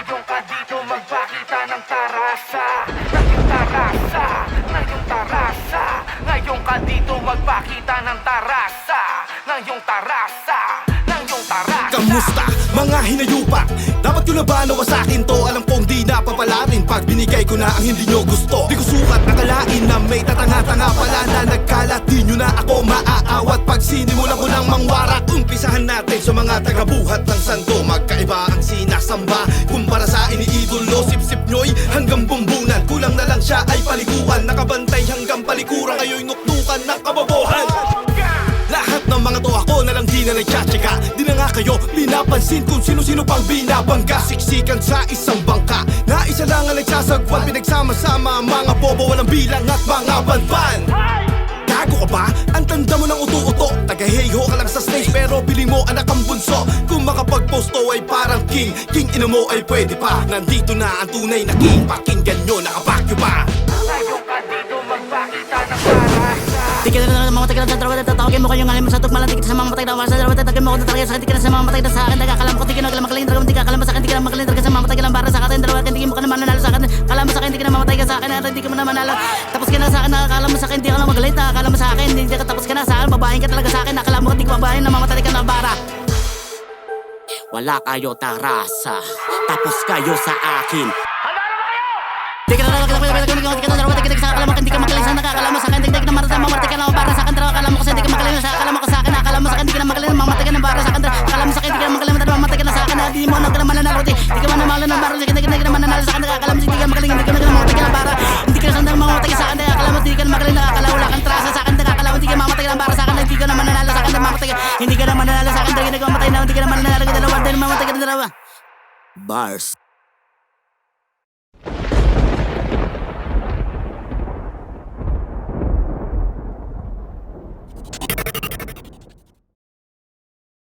Ngayon ka dito magpakita ng tarasa. Ng iyong tarasa Ng iyong tarasa. Ngayon ka dito magpakita ng tarasa. Ng iyong tarasa Ng iyong tarasa. Kamusta mga hinayupak? Dapat ko na ba nawa sa akin to? Alam kong di napapalarin Pag binigay ko na ang hindi nyo gusto Di ko sukat akalain na may tatanga-tanga pala Na nagkalat. Di nyo na ako maaawat. Pag sinimulan ko ng mangwarak Umpisahan natin sa mga tagabuhat ng santo. Magkaiba ang sinasamba Nakabantay hanggang palikuran Ngayon nuknukan ng kababohan lahat ng mga to ako na lang di na nagtsatsaga. Di na nga kayo pinapansin kung sino-sino pang binabangga. Siksikan sa isang bangka Na isa lang ang nagsasagwan Pinagsama-sama mga bobo Walang bilang at mga banban. Gago ka ba? Ang tanda mo ng uto-uto. Tagaheho ka lang sa stage Pero piling mo anak ang bunso. Kung makapag-post to ay parang king. King ina mo ay pwede pa. Nandito na ang tunay na king. Pakinggan nyo nakabakyo Na mga matay ka na sa dalawa Tatawagin mo ko yung alim sa tukmalan Tigil sa mga matay na sa dalawa Tatawagin mo ko na talaga sa akin Tigil na sa mga matay na sa akin Nagkakalam ko tigil na kalam makaling Talagang tigil kalam sa akin Tigil na makaling Talaga sa mga matay ka lang para sa akin Dalawa tigil mo ka naman nanalo sa akin Kalam mo sa akin Tigil na mamatay ka sa akin Hindi ka mo naman nanalo Tapos ka na sa akin Nakakalam mo sa akin Hindi ka na magalit Nakakalam mo sa akin Hindi ka tapos ka na sa akin Babaeng ka talaga sa akin Nakakalam mo hindi ka babaeng Namamatay ka na bara Wala kayo tarasa Tapos kayo sa akin Tigil na lang kalam Tigil na lang Tigil na lang Tigil sa kalam Hindi ka magaling sa nakakalam mo sa akin Tigil na marata Mamarta ka na para sa akin Dalawa Bars